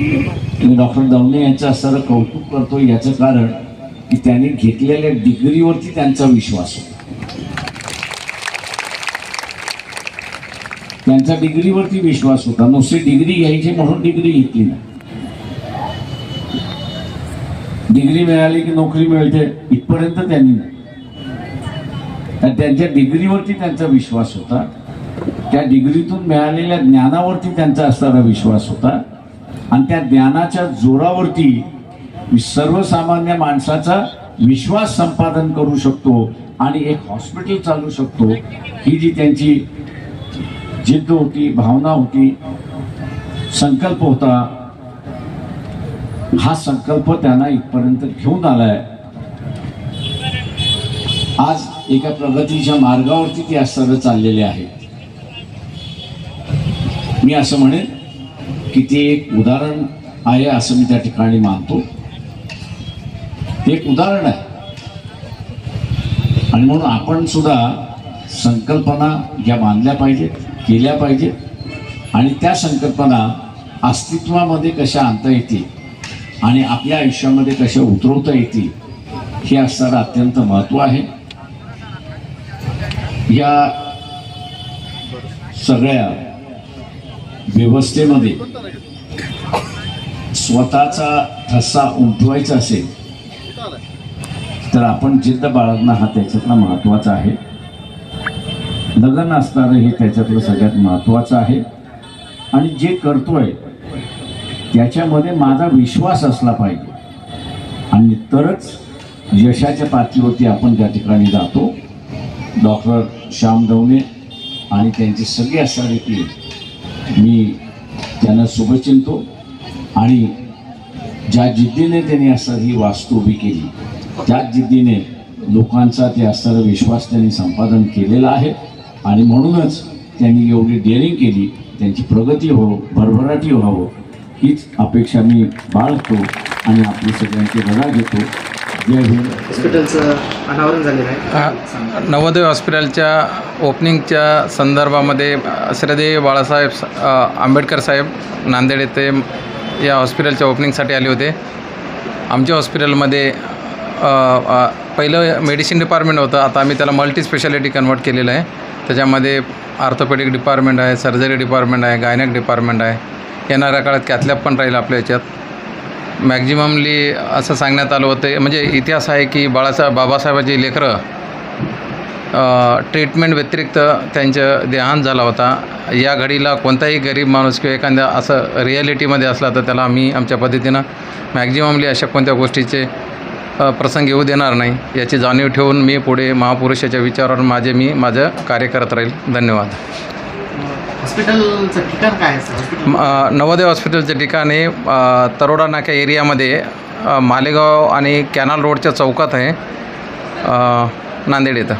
मी doctor दवने यांचं असणारं कौतुक करतो याचं कारण की त्यांनी घेतलेल्या डिग्रीवरती त्यांचा विश्वास होता. त्यांचा डिग्रीवरती विश्वास होता. नुसती डिग्री घ्यायची म्हणून डिग्री घेतली नाही. डिग्री मिळाली की नोकरी मिळते इथपर्यंत त्यांनी नाही. तर त्यांच्या डिग्रीवरती त्यांचा विश्वास होता. त्या डिग्रीतून मिळालेल्या ज्ञानावरती त्यांचा असणारा विश्वास होता. आणि त्या ज्ञानाच्या जोरावरती सर्वसामान्य माणसाचा विश्वास संपादन करू शकतो आणि एक हॉस्पिटल चालू शकतो. ही जी त्यांची जिद्द होती भावना होती संकल्प होता हा संकल्प त्यांना इथपर्यंत घेऊन आलाय. आज एका प्रगतीच्या मार्गावरती ते सर्व चाललेले आहेत. मी असं म्हणेन की ते एक उदाहरण आहे असं मी त्या ठिकाणी मानतो. ते एक उदाहरण आहे. आणि म्हणून आपण सुद्धा संकल्पना ज्या मानल्या पाहिजेत केल्या पाहिजेत आणि त्या संकल्पना अस्तित्वामध्ये कशा आणता येतील आणि आपल्या आयुष्यामध्ये कशा उतरवता येतील हे असणारं अत्यंत महत्त्व आहे. या सगळ्या व्यवस्थेमध्ये स्वतःचा ठसा उमटवायचा असेल तर आपण जिद्द बाळगणं हा त्याच्यातला महत्त्वाचा आहे. लग्न असणारं हे त्याच्यातलं सगळ्यात महत्त्वाचं आहे. आणि जे करतोय त्याच्यामध्ये माझा विश्वास असला पाहिजे. आणि तरच यशाच्या पातळीवरती आपण त्या ठिकाणी जातो डॉक्टर श्याम दवणे आणि त्यांची सगळी असणारी टीम मी त्यांना शुभचिंतो आणि ज्या जिद्दीने त्यांनी असं ही वास्तू उभी केली त्याच जिद्दीने लोकांचा ते असणारा विश्वास त्यांनी संपादन केलेला आहे आणि म्हणूनच त्यांनी एवढी डेअरिंग केली त्यांची प्रगती हो भरभराटी व्हावं हीच अपेक्षा मी बाळगतो आणि आपली सगळ्यांची रजा घेतो. हॉस्पिटलचं अनावरण झालेलं आहे. नवोदय हॉस्पिटलच्या ओपनिंगच्या संदर्भामध्ये श्रद्धेय बाळासाहेब आंबेडकर साहेब नांदेड येथे या हॉस्पिटलच्या ओपनिंगसाठी आले होते. आमच्या हॉस्पिटलमध्ये पहिलं मेडिसिन डिपार्टमेंट होतं. आता आम्ही त्याला मल्टी स्पेशालिटी कन्वर्ट केलेलं आहे. त्याच्यामध्ये आर्थोपेडिक डिपार्टमेंट आहे सर्जरी डिपार्टमेंट आहे गायनॅक डिपार्टमेंट आहे. येणाऱ्या काळात कॅथलॅब पण राहील आपल्या याच्यात. मॅक्झिममली असं सांगण्यात आलं होतं. म्हणजे इतिहास आहे की बाळासाहेब बाबासाहेबाची लेकरं ट्रीटमेंट व्यतिरिक्त त्यांचं देहांत झाला होता. या घडीला कोणताही गरीब माणूस किंवा एखाद्या असं रिॲलिटीमध्ये असला तर त्याला आम्ही आमच्या पद्धतीनं मॅक्झिममली अशा कोणत्या गोष्टीचे प्रसंग येऊ देणार नाही. याची जाणीव ठेवून मी पुढे महापुरुषाच्या विचारावर माझे मी माझं कार्य करत राहील. धन्यवाद. हॉस्पिटलचं ठिकाण काय आहे सर? हॉस्पिटल? म- नवोदय हॉस्पिटलचे ठिकाण हे अ, तरोडा नाका एरियामध्ये अ, मालेगाव आणि कॅनल रोडच्या चौकात आहे. अ, नांदेड येतं.